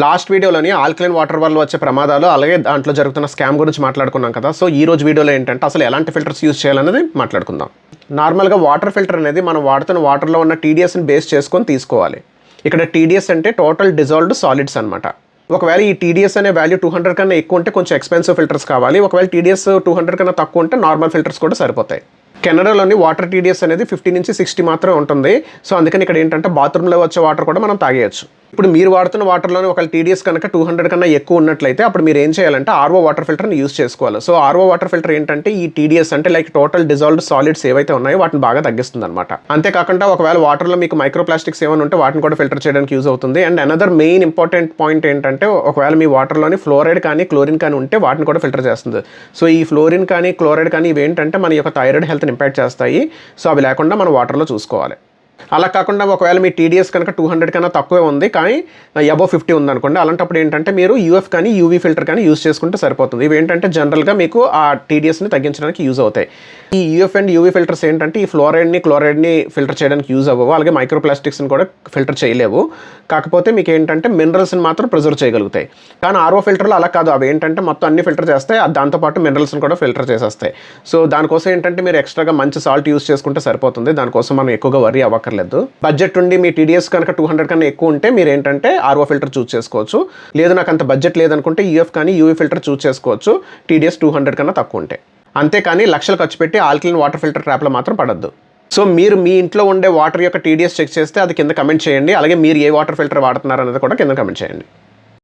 Last వీడియోలోని alkaline water వల్ల వచ్చే ప్రమాదాలు అలాగే దాంట్లో జరుగుతున్న స్కామ్ గురించి మాట్లాడుకున్నాం కదా. సో ఈ రోజు వీడియోలో ఏంటంటే అసలు ఎలాంటి ఫిల్టర్స్ యూజ్ చేయాలనేది మాట్లాడుకుందాం. నార్మల్గా వాటర్ ఫిల్టర్ అనేది మనం వాడుతున్న వాటర్లో ఉన్న టీడీఎస్ని బేస్ చేసుకొని తీసుకోవాలి. ఇక్కడ టీడీఎస్ అంటే టోటల్ డిజాల్వ్డ్ సాలిడ్స్ అనమాట ఒకవేళ ఈ టీడీఎస్ అనే వాల్యూ టూ హండ్రెడ్ కన్నా ఎక్కువ ఉంటే కొంచెం ఎక్స్పెన్సివ్ ఫిల్టర్స్ కావాలి. ఒకవేళ టీడీఎస్ టూ హండ్రెడ్ కన్నా తక్కువ ఉంటే నార్మల్ ఫిల్టర్స్ కూడా సరిపోతాయి. కెనడాలోని వాటర్ టీడీఎస్ అనేది ఫిఫ్టీ నుంచి సిక్స్టీ మాత్రమే ఉంటుంది. సో అందుకని ఇక్కడ ఏంటంటే బాత్రూంలో వచ్చే వాటర్ కూడా మనం తాగేయచ్చు. ఇప్పుడు మీరు వాడుతున్న వాటర్లోనే ఒక టీడీఎస్ కనుక టూ హండ్రెడ్ కన్నా ఎక్కువ ఉన్నట్లయితే అప్పుడు మీరు ఏం చేయాలంటే ఆర్ఓ వాటర్ ఫిల్టర్ని యూస్ చేసుకోవాలి. సో ఆర్ఓ వాటర్ ఫిల్టర్ ఏంటంటే ఈ టీడీఎస్ అంటే లైక్ టోటల్ డిజాల్వ్డ్ సాలిడ్స్ ఏవైతే ఉన్నాయో వాటిని బాగా తగ్గిస్తుంది అనమాట అంతేకాకుండా ఒకవేళ వాటర్లో మీకు మైక్రో ప్లాస్టిక్స్ ఏమైనా ఉంటే వాటిని కూడా ఫిల్టర్ చేయడానికి యూజ్ అవుతుంది. And another main important point ఏంటంటే ఒకవేళ మీ వాటర్లోని ఫ్లోరైడ్ కానీ క్లోరిన్ కానీ ఉంటే వాటిని కూడా ఫిల్టర్ చేస్తుంది. సో ఈ ఫ్లోరిన్ కానీ క్లోరైడ్ కానీ ఇవి ఏంటంటే మన యొక్క థైరాయిడ్ హెల్త్ని ఇంపాక్ట్ చేస్తాయి. సో అవి లేకుండా మన వాటర్లో చూసుకోవాలి. అలా కాకుండా ఒకవేళ మీ టీడీఎస్ కనుక టూ హండ్రెడ్ కన్నా తక్కువే ఉంది కానీ అబో ఫిఫ్టీ ఉందనుకోండి అలాంటప్పుడు ఏంటంటే మీరు యూఎఫ్ కానీ యూవీ ఫిల్టర్ కానీ యూజ్ చేసుకుంటే సరిపోతుంది. ఇవి ఏంటంటే జనరల్గా మీకు ఆ టీడీఎస్ని తగ్గించడానికి యూజ్ అవుతాయి. ఈ యూఎఫ్ అండ్ యూవీ ఫిల్టర్స్ ఏంటంటే ఈ ఫ్లోరైడ్ని క్లోరైడ్ని ఫిల్టర్ చేయడానికి యూజ్ అవ్వవు అలాగే మైక్రో ప్లాస్టిక్స్ని కూడా ఫిల్టర్ చేయలేవు. కాకపోతే మీకు ఏంటంటే మినరల్స్ని మాత్రం ప్రిజర్వ్ చేయగలుగుతాయి. కానీ ఆర్ఓ ఫిల్టర్లు అలా కాదు అవి ఏంటంటే మొత్తం అన్ని ఫిల్టర్ చేస్తాయి దాంతోపాటు మినరల్స్ని కూడా ఫిల్టర్ చేసేస్తాయి. సో దానికోసం ఏంటంటే మీరు ఎక్స్ట్రాగా మంచి సాల్ట్ యూస్ చేసుకుంటే సరిపోతుంది దానికోసం మనం ఎక్కువగా వరి అక్కర్లేదు. బడ్జెట్ ఉండి మీ టీడీఎస్ కనుక టూ హండ్రెడ్ కన్నా ఎక్కువ ఉంటే మీరు ఏంటంటే ఆర్ఓ ఫిల్టర్ చూస్ చేసుకోవచ్చు. లేదు నాకు అంత బడ్జెట్ లేదనుకుంటే యూఎఫ్ కానీ యూఏ ఫిల్టర్ చూస్ చేసుకోవచ్చు. టీడీఎస్ టూ హండ్రెడ్ కన్నా తక్కువ ఉంటే. అంతేకాని లక్షలు ఖర్చు పెట్టి ఆల్కలిన్ వాటర్ ఫిల్టర్ ట్రాప్లో మాత్రం పడద్దు. సో మీరు మీ ఇంట్లో ఉండే వాటర్ యొక్క టీడీఎస్ చెక్ చేస్తే అది కింద కమెంట్ చేయండి. అలాగే మీరు ఏ వాటర్ ఫిల్టర్ వాడుతున్నారు అనేది కూడా కింద కమెంట్ చేయండి.